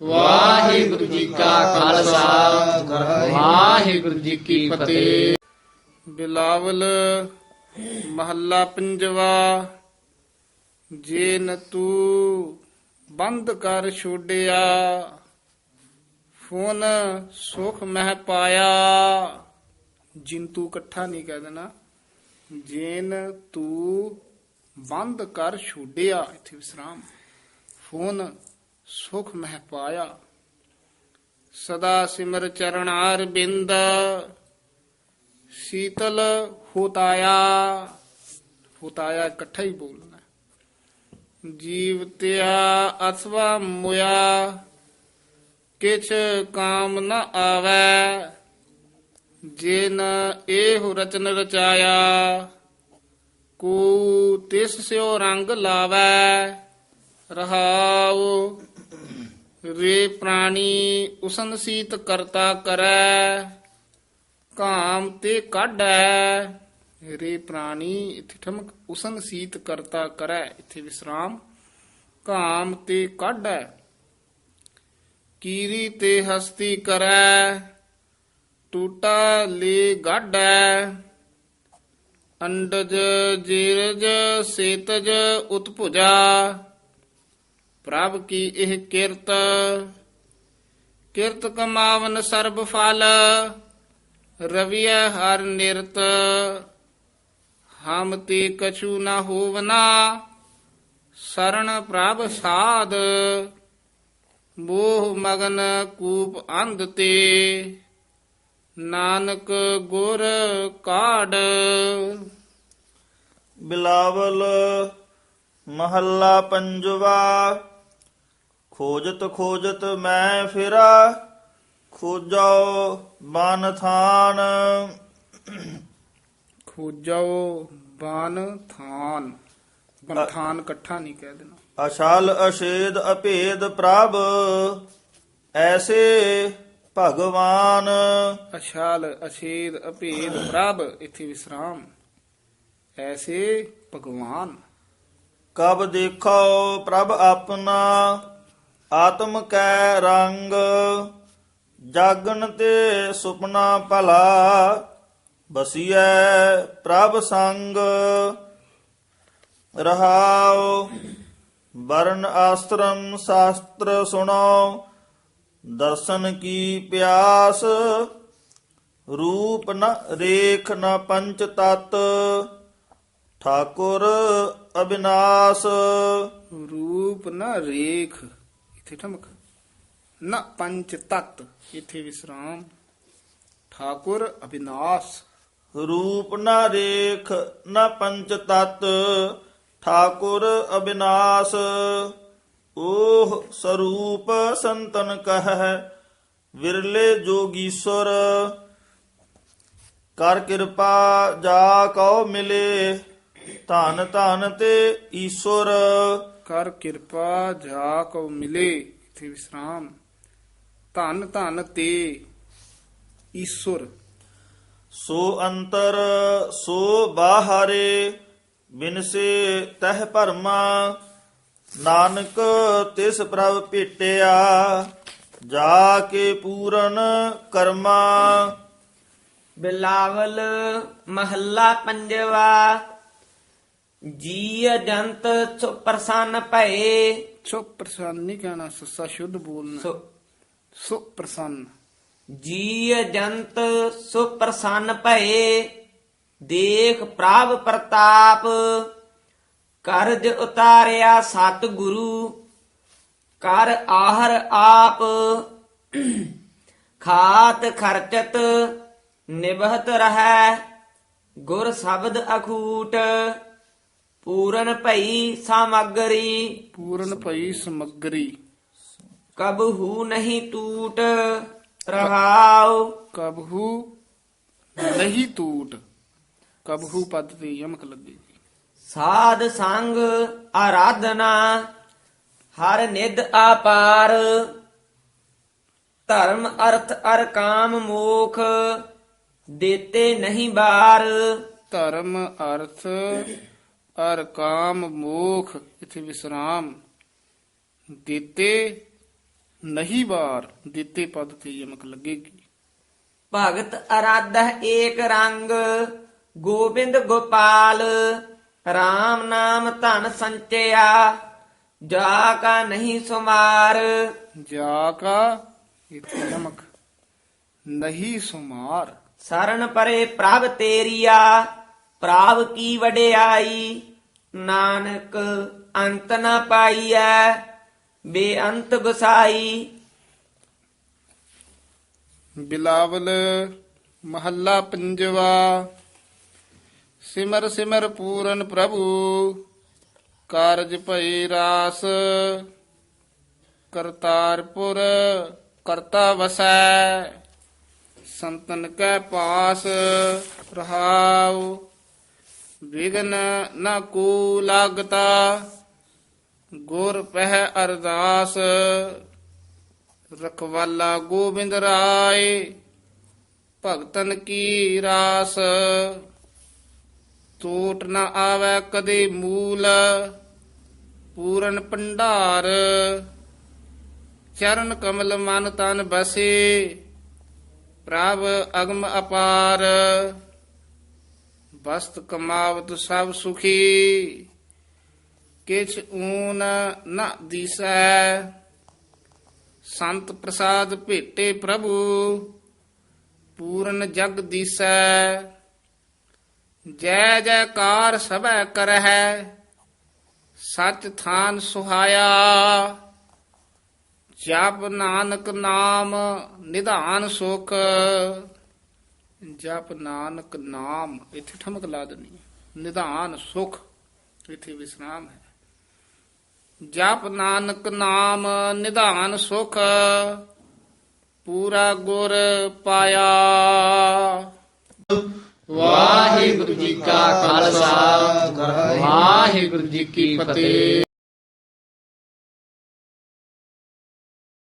ਵਾਹਿਗੁਰੂ ਜੀ ਕਾ ਖਾਲਸਾ। ਵਾਹਿਗੁਰੂ ਜੀ ਕੀ ਫਤਿਹ। ਬਿਲਾਵਲ ਮਹੱਲਾ ਪੰਜਵਾ। ਜੇ ਨ ਤੂੰ ਬੰਦ ਕਰ ਛੋੜਿਆ ਫੋਨ ਸੁਖ ਮਹਿ ਪਾਇਆ। ਜਿੰਤੂ ਇਕੱਠਾ ਨਹੀਂ ਕਹਿ ਦੇਣਾ, ਜੇਨ ਤੂੰ ਬੰਦ ਕਰ ਛੋੜਿਆ ਇੱਥੇ ਵਿਸਰਾਮ। ਫੋਨ ਸੁਖ ਮਹਿ ਪਾਇਆ। ਸਦਾ ਸਿਮਰ ਚਰਨਾਰ ਬਿੰਦ ਸ਼ੀਤਲ ਹੋਤਾਇਆ। ਹੋਤਾਇਆ ਇਕੱਠਾ ਹੀ ਬੋਲਣਾ। ਜੀਵ ਤਿਆ ਅਥਵਾ ਮੁਆ ਕਿਛ ਕਾਮ ਨ ਆਵੈ। ਜਿਨ ਇਹ ਰਚਨ ਰਚਾਇਆ, ਕੋ ਤਿਸ ਸਿਓ ਰੰਗ ਲਾਵੈ। ਰਹਾਉ ਰੇ ਪ੍ਰਾਣੀ ਉਸਨ ਸੀਤ ਕਰਤਾ ਕਰੈ ਕਾਮ ਤੇ ਕਾਢੈ। ਰੇ ਪ੍ਰਾਣੀ, ਇਥੇ ਠਮਕ, ਉਸਨ ਸੀਤ ਕਰਤਾ ਕਰੈ, ਇਥੇ ਵਿਸਰਾਮ। ਕਾਮ ਤੇ ਕਾਢੈ, ਕੀਰੀ ਤੇ ਹਸਤੀ ਕਰੈ, ਟੂਟਾ ਲੇ ਗਾਢੈ। ਅੰਡਜ, ਜੀਰਜ, ਸੇਤਜ ਉਤਪੁਜਾ ਪ੍ਰਭ ਕੀ ਇਹ ਕਿਰਤ? ਕਿਰਤ ਕਮਾਵਨ ਸਰਬ ਫਲ ਰਵਿਆ ਹਰ ਨਿਰਤ। ਹਮ ਤੇ ਕਛੂ ਨਾ ਹੋਵਨਾ ਸਰਣ ਪ੍ਰਭ ਸਾਧ। ਮੋਹ ਮਗਨ ਕੂਪ ਅੰਧ ਤੇ, ਨਾਨਕ ਗੁਰ ਕਾਢ। ਬਿਲਾਵਲ ਮਹੱਲਾ ਪੰਜਵਾ ਖੋਜਤ ਖੋਜਤ ਮੈਂ ਫਿਰਾ ਖੋਜੋ ਬਨ ਥਾਨ। ਖੋਜੋ ਬਨ ਥਾਨ। ਬਨਥਾਨ ਇਕੱਠਾ ਨਹੀਂ ਕਹਿ ਦੇਣਾ। ਅਸ਼ਲ ਅਸ਼ੇਦ ਅਭੇਦ ਪ੍ਰਭ ਐਸੇ ਭਗਵਾਨ। ਅਸ਼ਾਲ ਅਸ਼ੇਦ ਅਭੇਦ ਪ੍ਰਭ ਇਥੇ ਵਿਸਰਾਮ। ਐਸੇ ਭਗਵਾਨ। ਕਬ ਦੇਖੋ ਪ੍ਰਭ ਆਪਣਾ ਆਤਮ ਕੈ ਰੰਗ, ਜਾਗਣ ਤੇ ਸੁਪਨਾ ਭਲਾ, ਬਸੀਐ ਪ੍ਰਭ ਸੰਗ। ਰਹਾਉ, ਵਰਨ ਆਸਤਰਮ ਸ਼ਾਸਤਰ ਸੁਣੋ ਦਰਸ਼ਨ ਕੀ ਪਿਆਸ। ਰੂਪ ਨ ਰੇਖ ਨ ਪੰਚ ਤਤ, ਠਾਕੁਰ ਅਬਿਨਾਸ਼ ਰੂਪ ਨ ਰੇਖ ਇਥੇ ਠਮਕ ਨ ਪੰਚ ਤਤ ਇਥੇ ਵਿਸਰਾਮ ਠਾਕੁਰ ਅਬਿਨਾਸ਼ ਰੂਪ ਨਾ ਰੇਖ ਨਾ ਪੰਚ ਤਤ ਠਾਕੁਰ ਅਬਿਨਾਸ਼ ਓਹ ਸਰੂਪ ਸੰਤਨ ਕਹੈ ਵਿਰਲੇ ਜੋਗੀਸ਼ਵਰ ਕਰ ਕਿਰਪਾ ਜਾ ਕਉ ਮਿਲੇ ਧਨ ਧਨ ਤੇ ਈਸ਼ਵਰ ਕਰ ਕਿਰਪਾ ਜਾ ਕੋ ਮਿਲੇ। ਇਥੇ ਵਿਸਰਾਮ। ਧਨ ਧਨ ਤੇ ਈਸ਼ਵਰ। ਸੋ ਅੰਤਰ ਸੋ ਬਾਹਰੇ ਬਿਨਸੇ ਤਹ ਭਰਮਾ ਨਾਨਕ ਤਿਸ ਪ੍ਰਭ ਭੇਟਿਆ ਜਾ ਕੇ ਪੂਰਨ ਕਰਮਾ। ਬਿਲਾਵਲ ਮਹੱਲਾ ਪੰਜਵਾ ਜੀ ਜੰਤ ਸੋ ਪ੍ਰਸੰਨ ਭਏ। ਸੁ ਪ੍ਰਸੰਨ ਨਹੀਂ ਕਹਿਣਾ ਸੱਸਾ ਸ਼ੁੱਧ ਬੋਲਣਾ। ਸੋ ਸੁ ਪ੍ਰਸੰਨ। ਜੀ ਜੰਤ ਸੋ ਪ੍ਰਸੰਨ ਭਏ। ਦੇਖ ਪ੍ਰਭ ਪ੍ਰਤਾਪ ਕਰਜ ਉਤਾਰਿਆ ਸਤ ਗੁਰੂ ਕਰ ਆਹਰ ਆਪ ਖਾਤ ਖਰਚਤ ਨਿਭਤ ਰਹੈ। ਗੁਰ ਸ਼ਬਦ ਅਖੂਟ ਪੂਰਨ ਭਈ ਸਾਮਗਰੀ। ਪੂਰਨ ਭਈ ਸਮਗਰੀ। ਕਬਹੂ ਨਹੀਂ ਟੂਟ ਰਹਾਉ। ਕਬਹੂ ਨਹੀਂ ਟੂਟ। ਕਬਹੂ ਪਦ ਤੇ ਯਮਕ ਲੱਗੀ ਸਾਧ ਸੰਗ ਆਰਾਧਨਾ ਹਰ ਨਿਦ ਆਪਾਰ। ਧਰਮ ਅਰਥ ਅਰ ਕਾਮ ਮੋਖ ਦੇਤੇ ਨਹੀਂ ਬਾਰ। ਧਰਮ ਅਰਥ ਅਰ ਕਾਮ ਮੋਖ ਇਥੇ ਵਿਸਰਾਮ। ਦਿੱਤੇ ਨਹੀਂ ਬਾਰ ਦਿੱਤੇ ਪਦ ਤੇ ਯਮਕ ਲੱਗੇਗੀ। ਭਗਤ ਅਰਾਧਹ ਏਕ ਰੰਗ ਗੋਬਿੰਦ ਗੋਪਾਲ RAM ਨਾਮ ਧਨ ਸੰਚਿਆ ਜਾ ਕਾ ਨਹੀਂ ਸੁਮਾਰ। ਜਾ ਕਾ ਇਥੇ ਯਮਕ ਨਹੀਂ ਸੁਮਾਰ। ਸਰਨ ਪਰੇ ਪ੍ਰਭ ਤੇਰੀਆ ਪ੍ਰਭ ਕੀ ਵਡਿਆਈ? ਨਾਨਕ ਅੰਤ ਨਾ ਪਾਈਐ, ਬੇਅੰਤ ਗੁਸਾਈ। ਬਿਲਾਵਲ ਮਹੱਲਾ ਪੰਜਵਾ, ਸਿਮਰ ਸਿਮਰ ਪੂਰਨ ਪ੍ਰਭੂ, ਕਾਰਜ ਭਈ ਰਾਸ, ਕਰਤਾਰਪੁਰ ਕਰਤਾ ਵਸੈ। ਸੰਤਨ ਕੈ ਪਾਸ ਰਹਾਉ। ਵਿਗਨ ਨਾ ਕੋ ਲਾਗਤਾ ਗੁਰ ਪਹਿ ਅਰਦਾਸ, ਰਖਵਾਲਾ ਗੋਬਿੰਦ ਰਾਏ, ਭਗਤਨ ਕੀ ਰਾਸ ਟੋਟ ਨਾ ਆਵੇ ਕਦੇ ਮੂਲ, ਪੂਰਨ ਭੰਡਾਰ, ਚਰਨ ਕਮਲ ਮਨ ਤਨ ਬਸੇ, ਪ੍ਰਭ ਅਗਮ ਅਪਾਰ। ਬਸਤ ਕਮਾਵਤ ਸਭ ਸੁਖੀ, ਕਿਛ ਊਨ ਨ ਦਿਸੈ। ਸੰਤ ਪ੍ਰਸਾਦ ਭੇਟੇ ਪ੍ਰਭੂ, ਪੂਰਨ ਜਗ ਦੀਸੈ। ਜੈ ਜੈਕਾਰ ਸਭੈ ਕਰਹਿ, ਸਚ ਥਾਨ ਸੁਹਾਇਆ। ਜਪ ਨਾਨਕ ਨਾਮ ਨਿਧਾਨ ਸੁਖ ਜਪ ਨਾਨਕ ਨਾਮ, ਇੱਥੇ ਠਮਕ ਲਾ ਦੇਣੀ ਨਿਧਾਨ ਸੁਖ, ਇੱਥੇ ਵਿਸਰਾਮ ਹੈ। ਜਪ ਨਾਨਕ ਨਾਮ, ਨਿਧਾਨ ਸੁਖ, ਪੂਰਾ ਗੁਰ ਪਾਇਆ। ਵਾਹਿਗੁਰੂ ਜੀ ਕਾ ਖਾਲਸਾ, ਵਾਹਿਗੁਰੂ ਜੀ ਕੀ ਫਤਿਹ।